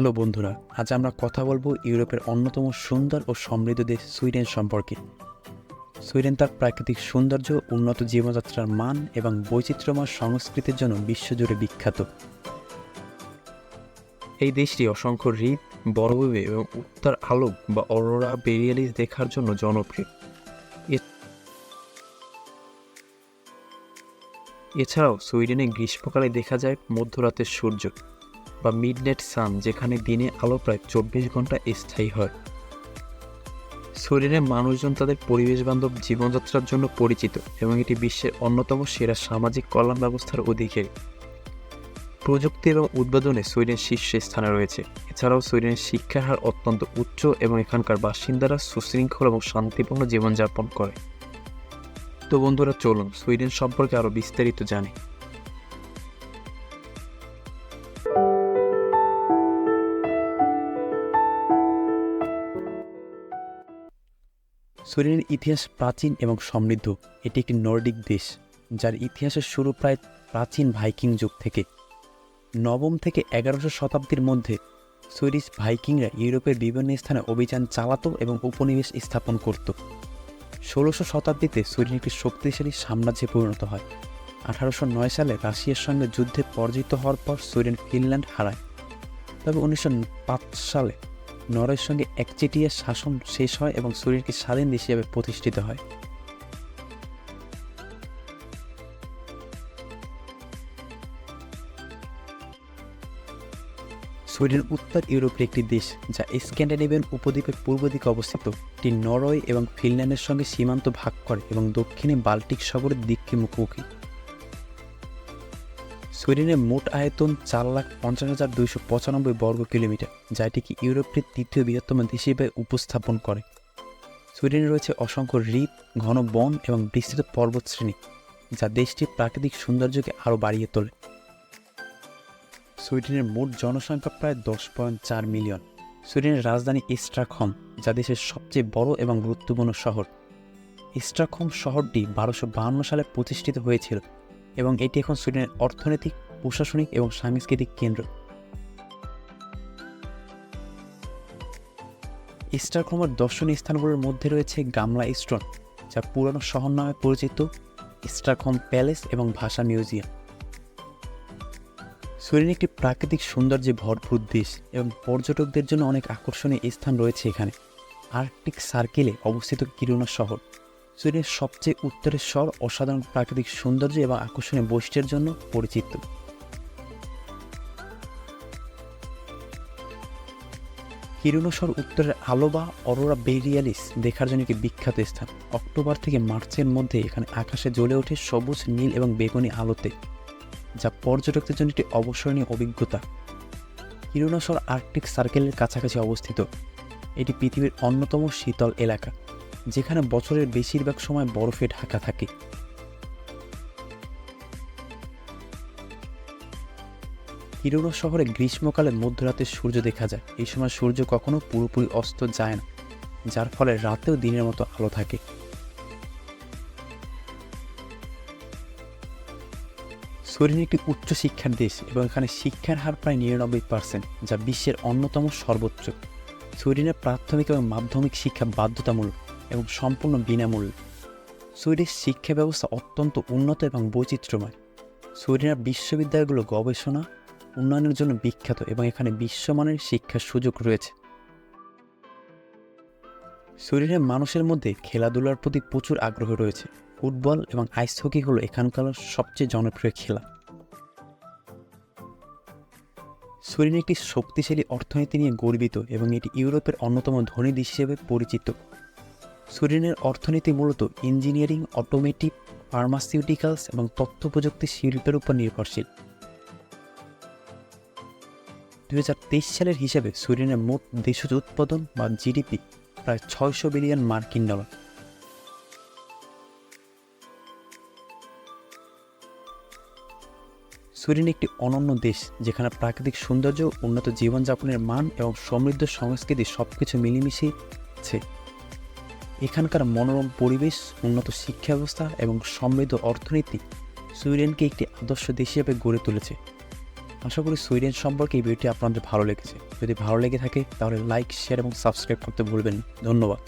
Hello বন্ধুরা, আজ আমরা কথা বলব ইউরোপের অন্যতম সুন্দর ও সমৃদ্ধ দেশ সুইডেন সম্পর্কে। সুইডেন তার প্রাকৃতিক সৌন্দর্য, উন্নত জীবনযাত্রার মান এবং বৈচিত্র্যময় সংস্কৃতির জন্য বিশ্বজুড়ে বিখ্যাত। এই দেশটি অসংখ্য হ্রদ বরফে এবং উত্তর আলোক বা অরোরা বেরিয়ালিস দেখার জন্য জনপ্রিয়। এছাড়াও সুইডেনে গ্রীষ্মকালে দেখা যায় মধ্যরাতের সূর্য। বা মিডনাইট সান যেখানে দিনে আলো প্রায় চব্বিশ ঘণ্টা স্থায়ী হয়। সুইডেনের মানুষজন তাদের পরিবেশ বান্ধব জীবনযাত্রার জন্য পরিচিত এবং এটি বিশ্বের অন্যতম সেরা সামাজিক কল্যাণ ব্যবস্থার অধিকারী। প্রযুক্তি এবং উদ্বোধনে সুইডেন শীর্ষে স্থানে রয়েছে। এছাড়াও সুইডেনের শিক্ষার হার অত্যন্ত উচ্চ এবং এখানকার বাসিন্দারা সুশৃঙ্খল এবং শান্তিপূর্ণ জীবনযাপন করে। তো বন্ধুরা, চলুন সুইডেন সম্পর্কে আরও বিস্তারিত জানি। সুইডেনের ইতিহাস প্রাচীন এবং সমৃদ্ধ। এটি একটি নর্ডিক দেশ, যার ইতিহাসের শুরু প্রায় প্রাচীন ভাইকিং যুগ থেকে। নবম থেকে এগারোশো শতাব্দীর মধ্যে সুইডিশ ভাইকিংরা ইউরোপের বিভিন্ন স্থানে অভিযান চালাতো এবং উপনিবেশ স্থাপন করত। ষোলোশো শতাব্দীতে সুইডেন একটি শক্তিশালী সাম্রাজ্যে পরিণত হয়। আঠারোশো নয় সালে রাশিয়ার সঙ্গে যুদ্ধে পরাজিত হওয়ার পর সুইডেন ফিনল্যান্ড হারায়। তবে উনিশশো পাঁচ সালে নরওয়ের সঙ্গে একচেটিয়া শাসন শেষ হয় এবং সুইডেনকে স্বাধীন দেশ হিসেবে প্রতিষ্ঠিত হয়। সুইডেন উত্তর ইউরোপের একটি দেশ যা স্ক্যান্ডিনেভিয়ান উপদ্বীপের পূর্ব দিকে অবস্থিত এটি নরওয়ে এবং ফিনল্যান্ডের সঙ্গে সীমান্ত ভাগ করে এবং দক্ষিণে বাল্টিক সাগরের দিককে মুখোমুখি। সুইডেনের মোট আয়তন চার লাখ পঞ্চাশ হাজার দুইশো পঁচানব্বই বর্গ কিলোমিটার, যা এটিকে ইউরোপের তৃতীয় বৃহত্তম দেশ হিসেবে উপস্থাপন করে। সুইডেনে রয়েছে অসংখ্য হ্রদ ঘন বন এবং বিস্তৃত পর্বতশ্রেণী, যা দেশটির প্রাকৃতিক সৌন্দর্যকে আরও বাড়িয়ে তোলে। সুইডেনের মোট জনসংখ্যা প্রায় দশ পয়েন্ট চার মিলিয়ন। সুইডেনের রাজধানী ইস্ট্রাকহম, যা দেশের সবচেয়ে বড় এবং গুরুত্বপূর্ণ শহর। ইস্ট্রাকহম শহরটি বারোশো বাহান্ন সালে প্রতিষ্ঠিত হয়েছিল। এবং এটি এখন সুইডেনের অর্থনৈতিক, প্রশাসনিক এবং সাংস্কৃতিক কেন্দ্র। ইস্টারক্রমের দর্শনীয় স্থানগুলোর মধ্যে রয়েছে গামলা স্টোন, যা পুরানো শহর নামে পরিচিত ইস্টারকম প্যালেস এবং ভাষা মিউজিয়াম। সুইডেন একটি প্রাকৃতিক সৌন্দর্যে ভরপুর দেশ এবং পর্যটকদের জন্য অনেক আকর্ষণীয় স্থান রয়েছে এখানে। আর্কটিক সার্কেলে অবস্থিত কিরুনা শহর। সুইডেনের সবচেয়ে উত্তরের শহর অসাধারণ প্রাকৃতিক সৌন্দর্য এবং আকর্ষণীয় বৈশিষ্ট্যের জন্য পরিচিত। কিরুনো শহর উত্তরের আলো বা অরোরা বেরিয়ালিস দেখার জন্য একটি বিখ্যাত স্থান। অক্টোবর থেকে মার্চের মধ্যে এখানে আকাশে জ্বলে ওঠে সবুজ, নীল এবং বেগুনি আলোতে, যা পর্যটকদের জন্য একটি অবসরণীয় অভিজ্ঞতা। কিরুনা শহর আর্কটিক সার্কেলের কাছাকাছি অবস্থিত। এটি পৃথিবীর অন্যতম শীতল এলাকা। যেখানে বছরের বেশিরভাগ সময় বরফে ঢাকা থাকে। কিরুনো শহরে গ্রীষ্মকালে মধ্যরাতে সূর্য দেখা যায়। এই সময় সূর্য কখনো পুরোপুরি অস্ত যায় না, যার ফলে রাতেও দিনের মতো আলো থাকে। সুইডেন একটি উচ্চ শিক্ষার দেশ এবং এখানে শিক্ষার হার প্রায় নিরানব্বই পার্সেন্ট যা বিশ্বের অন্যতম সর্বোচ্চ। সুইডেনের প্রাথমিক এবং মাধ্যমিক শিক্ষা বাধ্যতামূলক। এবং সম্পূর্ণ বিনামূল্যে। সুইডিশ শিক্ষা ব্যবস্থা অত্যন্ত উন্নত এবং বৈচিত্র্যময়। সুইডেনের বিশ্ববিদ্যালয়গুলো গবেষণা, উন্নয়নের জন্য বিখ্যাত এবং এখানে বিশ্বমানের শিক্ষার সুযোগ রয়েছে। সুইডেনের মানুষের মধ্যে খেলাধুলার প্রতি প্রচুর আগ্রহ রয়েছে। ফুটবল এবং আইস হকি হলো এখানকার সবচেয়ে জনপ্রিয় খেলা। সুইডেন একটি শক্তিশালী অর্থনীতি নিয়ে গর্বিত এবং এটি ইউরোপের অন্যতম ধনী দেশ হিসেবে পরিচিত। সুইডেনের অর্থনীতি মূলত ইঞ্জিনিয়ারিং অটোমেটিভ ফার্মাসিউটিক্যালস এবং তথ্য প্রযুক্তি শিল্পের উপর নির্ভরশীল। দু হাজার তেইশ সালের হিসেবে সুইডেনের মোট দেশজ উৎপাদন বা জিডিপি প্রায় ছয়শো বিলিয়ন মার্কিন ডলার। সুইডেন একটি অনন্য দেশ যেখানে প্রাকৃতিক সৌন্দর্য, উন্নত জীবনযাপনের মান এবং সমৃদ্ধ সংস্কৃতি সব কিছু মিলেমিশেছে। এখানকার মনোরম পরিবেশ, উন্নত শিক্ষা ব্যবস্থা এবং সমৃদ্ধ অর্থনীতি সুইডেনকে একটি আদর্শ দেশ হিসেবে গড়ে তুলেছে। আশা করি সুইডেন সম্পর্কে এই ভিডিওটি আপনাদের ভালো লেগেছে। যদি ভালো লেগে থাকে, তাহলে লাইক শেয়ার এবং সাবস্ক্রাইব করতে ভুলবেন ধন্যবাদ।